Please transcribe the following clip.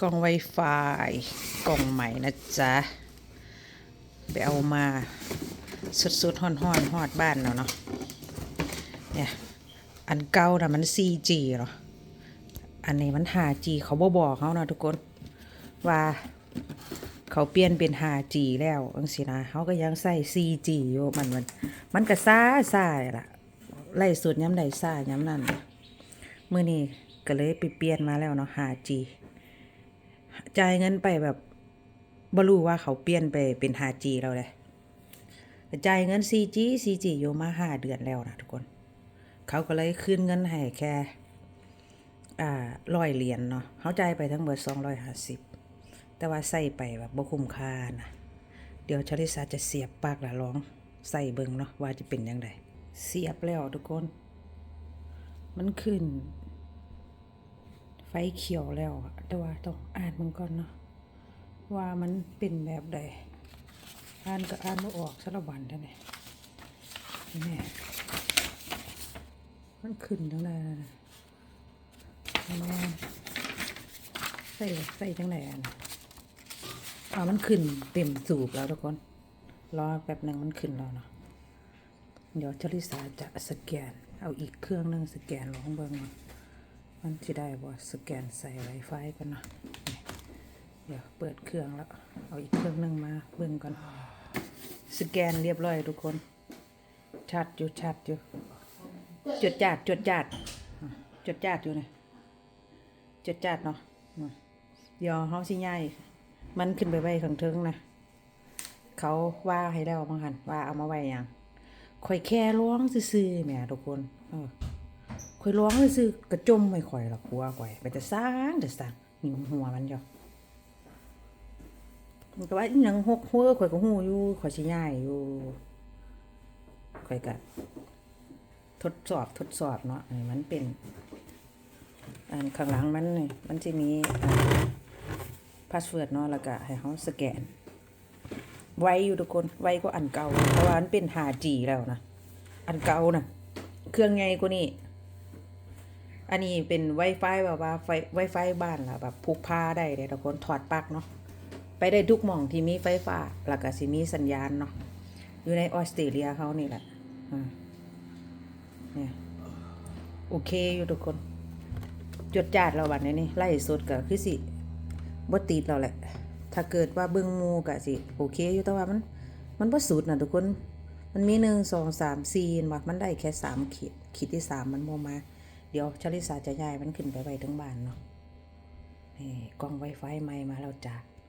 กล่องไวไฟกล่องใหม่นะจ๊ะ ไปเอามาสุดๆห่อนๆหอดบ้านแล้วเนาะเนี่ยอันเก่านะมัน 4G เนาะอันนี้มัน 5G เขาบ่บอกเขาเนาะทุกคนว่าเขาเปลี่ยนเป็น 5G แล้วจังซี่นะเขาก็ยังใส่ 4G อยู่มันมันมันก็ซ่าซ่าล่ะไล่สุดย้ำใดซ่าย้ำนั่นมือนี้ก็เลยไปเปลี่ยนมาแล้วเนาะ 5G จ่ายเงินไปแบบบ่รู้ว่าเขาเปลี่ยนไปเป็น 5G แล้วเลยจ่ายเงิน 4G 4G อยู่มาห้าเดือนแล้วนะทุกคน เขาก็เลยคืนเงินให้แค่อ่าร้อยเหรียญเนาะเขาจ่ายไปทั้งหมดสองร้อยห้าสิบแต่ว่าใส่ไปแบบบ่คุ้มค่านะเดี๋ยวชลิสาจะเสียบปากละร้องใส่เบิงเนาะว่าจะเป็นยังไงเสียบแล้วทุกคน มันขึ้น ไฟเขียวแล้วแต่ว่าต้องอ่านมันก่อนเนาะว่ามันเป็นแบบใดอ่านก็อ่านไม่ออกสารบันเท่าไหร่แม่มันขึ้นจังไดล่ะนะแม่ใส่ใส่จังไดอะนอ่ามันขึ้นเต็มสูบแล้วทุกคนรอแป๊บหนึ่งมันขึ้นแล้วเนาะเดี๋ยวชลิสาจะสแกน เอาอีกเครื่องหนึงสแกนลองเบิ่งเนา มันจะได้บ่สแกนใส่ไวไฟกันเนาะเดี๋ยวเปิดเครื่องแล้ว เอาอีกเครื่องหนึงมาเบิ่งก่อนสแกนเรียบร้อยทุกคนชัดอยู่ชัดอยู่จดจาดจดจาดจดจาดอยู่เนี่ยจดจาดเนาะเดี๋ยวเฮาสิย้ายมันขึ้นไปไว้ข้างเทิงนะเขาว่าให้แล้วบางหันว่าเอามาไว้หยังข่อยแค่ร้องซื่อๆแหมทุกคน เออ ข่อยร้องเลยซื้อกระจมไม่ข่อยหรอกหัวข่อยไปแต่สร้างแต่สร้างหิวหัวมันจ้ะมันก็ว่าหยังหกหัวข่อยก็หูอยู่ข่อยสิย้ายอยู่ข่อยก็ทดสอบทดสอบเนาะมันเป็นอันข้างหลังมันนี่มันจะมีพาสเวิร์ดเนาะแล้วก็ให้เขาสแกน ไวอยู่ทุกคนไวก็อันเก่าเพราะว่ามันเป็น 5G แล้วนะ อันเก่านะเครื่องไงกว่านี้ อันนี้เป็น Wi-Fi แบบว่าไฟ Wi-Fi บ้านล่ะแบบพกพาได้เลยทุกคนถอดปลั๊กเนาะไปได้ทุกหม่องที่มีไฟฟ้าแล้วก็สิมีสัญญาณเนาะอยู่ในออสเตรเลียเขานี่แหละอ่าเนี่ยโอเคอยู่ทุกคนจดจาดเราวันนี้นี่ไล่สดก็คือสิบ่ติดเราแหละ ถ้าเกิดว่าเบิ่งมูก็สิโอเคอยู่แต่ว่ามัน มันบ่สุดนะทุกคน มันมีหนึ่งสองสามสี่มันได้แค่สามขีดขีดที่สามมันโมมา เดี๋ยวชลิสาจะย้ายมันขึ้นไปไว้ทั้งบ้านเนาะนี่กล้องไวไฟใหม่มาแล้วจ้ะ